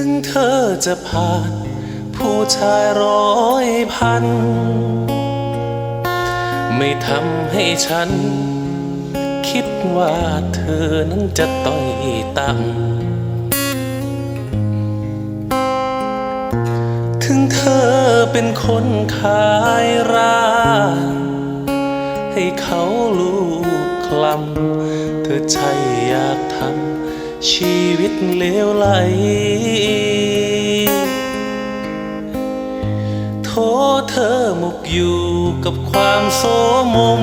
ึงเธอจะผ่าน ผู้ชายร้อยพัน ไม่ทำให้ฉัน คิดว่าเธอนั้นจะต้อยต่ำถึงเธอเป็นคนขายราให้เขาลูกคลำเธอใช่อยากทำ ชีวิตเลวไหล โทษเธอหมกอยู่กับความโสมม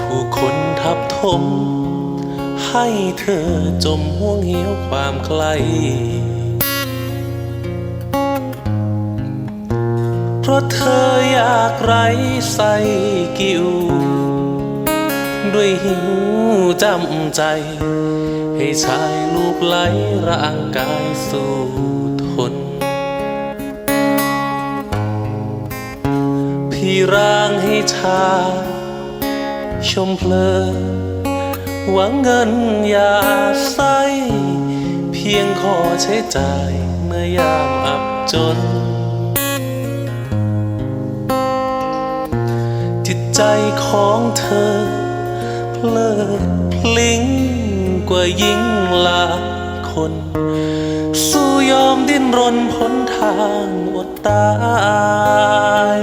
ผู้คนทับถม ให้เธอจมห่วงเหี่ยวความไกลเพราะเธออยากไร้ใส่กิว ด้วยหิวจำใจ ให้ชายลูกไหลร่างกายสู้ทน พี่ร่างให้ชา ชมเพลินหวังเงินอย่าใส่เพียงขอใช้จ่ายเมื่อยามอับจน จิตใจของเธอ เลิดเพลิงกว่ายิ่งหลาคน สู้ยอมดิ้นรนพ้นทางอดตาย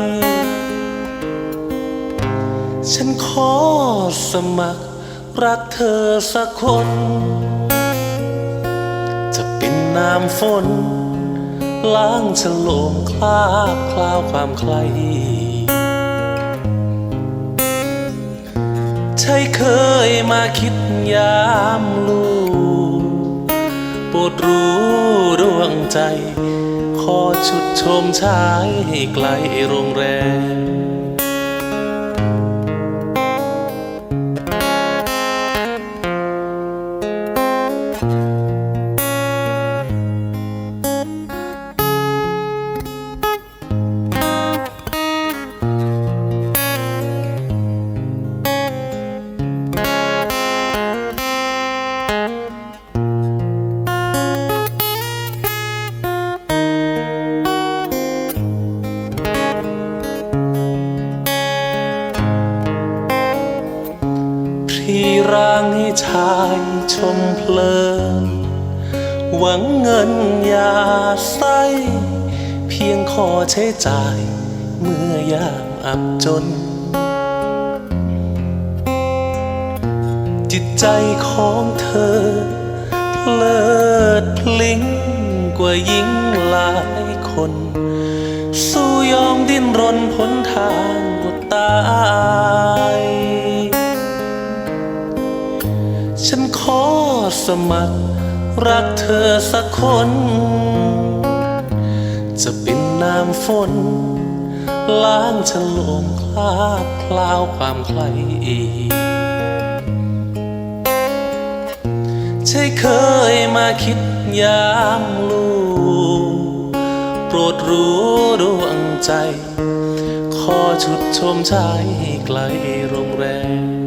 ฉันขอสมัครรักเธอสักคน จะเป็นน้ำฝน ล้างฉโลมคลาบคลาวความใคร ช่เคยมาคิดยามลูกโปรดรู้ดวงใจ ขอชุดชมชายให้ไกลโรงแรม พี่ร่างให้ชายชมเพลิน หวังเงินยาใส่เพียงขอใช้จ่าย เมื่อยามอับจน จิตใจของเธอ เพลิดพลิงกว่ายิ่งหลายคน สู้ยอมดิ้นรนพ้นทางอดตาย ฉันขอสมัคร รักเธอสักคน จะเป็นน้ำฝน ล้างฉลมคลาบคลาวความใครอีก ใช่เคยมาคิดยามลูกโปรดรู้ดวงใจ ขอชุดชมชายไกลโรงแรม